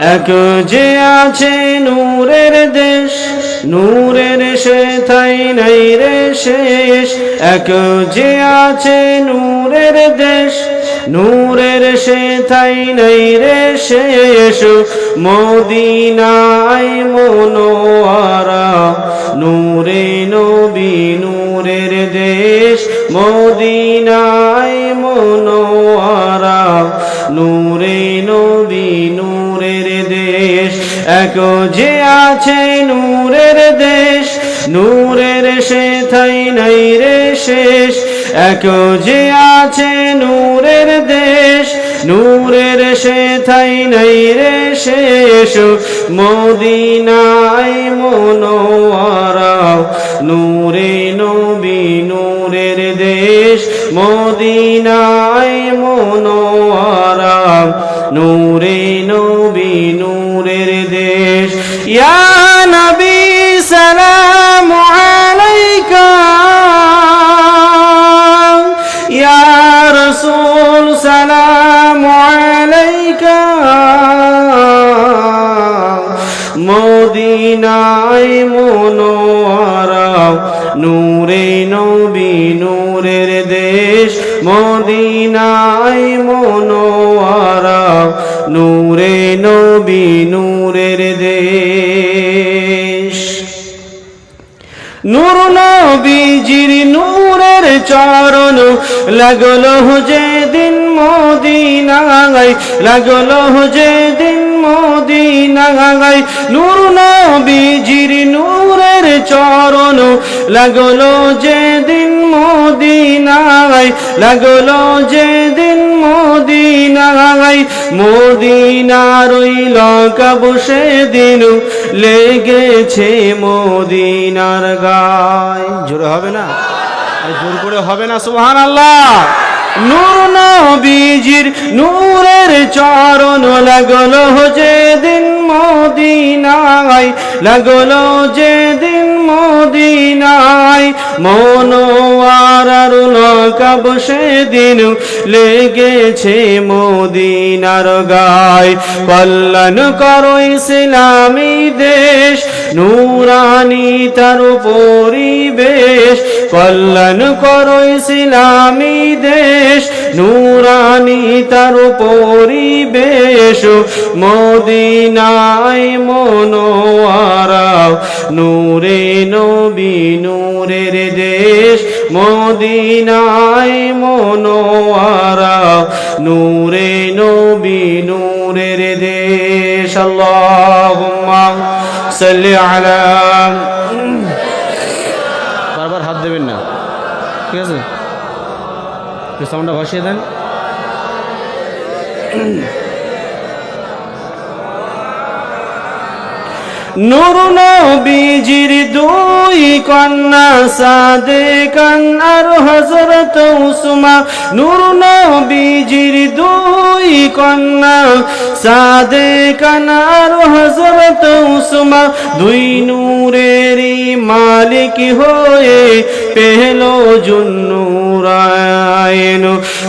এক যে আছে নূরের দেশ, নূরের সে থাই নাই রে শেষ। এক যে আছে নূরের দেশ, নূরের সে থাই নাই রে শেষ। মদিনায় মনোয়ারা, নূরে নবী নূরের দেশ। মদিনায় মনোয়ারা, নূরে নবী দেশ এক যে আছে নূরের দেশ, নূরের সে থাই নাই রে শেষ। এক যে আছে নূরের দেশ, নূরের সে থাই নাই রে শেষ। মদিনায় মনোয়ারা নূরে নবী নূরের দেশ। মদিনায় মনোয়ারা নূরে নবী মনোয়ারা নূরে নবী, নূরের দেশ, মদিনায় মনোয়ারা নূরে নবী, নূরের দেশ। নূর নবীজির নূরের চরণ, লাগল যে দিন মদিনায়, লাগল যে দিন মদিনায় নূর নবীজির নূরের চরণ লাগল যে দিন মদিনায়, লাগল যে দিন মদিনায়, মদিনার ওই লকাব সেদিন লেগেছে মদিনার গায়। জোরে হবে না? আরে জোর করে হবে না সুবহান আল্লাহ নূর নবীজির নূরের চরণ লাগল যে দিন মদিনায় লাগল যে দিন মদিনায় মনোয়ার লকাব সেদিন লেগেছে মদিনার গায়। কল্যাণ করো ইসলামী দেশ, নূরানি তার পরিবেশ। কল্যাণ করো ইসলামী দেশ, নূরানি তার পরিবেশ। মদিনায় মনোয়ারা নূরে নূরের দেশ, মদিনায় মনোয়ারা। নূরে নবী, নূরের দেশ। আল্লাহুম্মা সাল্লি আলা বারবার হাত দেবেন না। ঠিক আছে? সাউন্ডটা ভাসিয়ে দেন। নূর নবীজির দুই কন্যা সাদে কান্নার হজরত উসমা নূর নবীজির দুই কন্যা সাদে কান্নার হজরত উসমা দুই নূরেরই মালিক হয়ে পেহলো জুন্নুরায়ন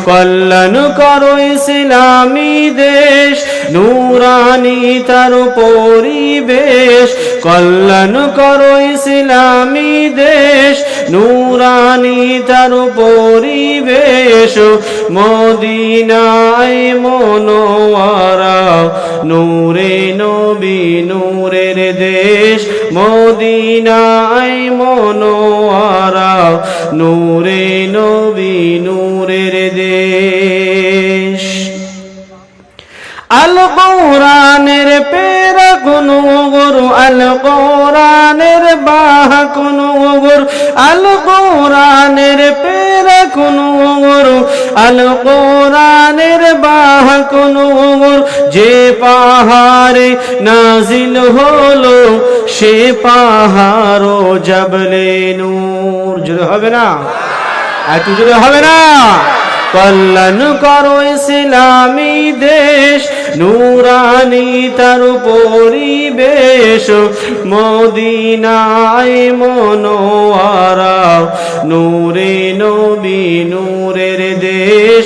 কল্যাণ করো ইসলামী দেশ নূরানি তার পরিবেশ, কল্যাণ করো ইসলামী দেশ। নূরানি তার পরিবেশ, মদিনায় মনোয়ারা, নূরে নবী নূরের দেশ। মদিনায় মনোয়ারা, নূরে নবী নূরের দেশ। কোরআনের পেরা কোন গরু আল কোরআনের বাহ কোন গরু আল কোরআনের পেরা কোন গরু আল কোরআনের বাহ কোন গরু যে পাহাড়ে নাজিল হলো, সে পাহাড় জবলে নূর। জুড়ে হবে না? একটু জুড়ে হবে না? কল্যাণ করো ইসলামী দেশ নূরানি তার পরিবেশ। মদিনায় মনোয়ারা নূরে নবী নূরের দেশ।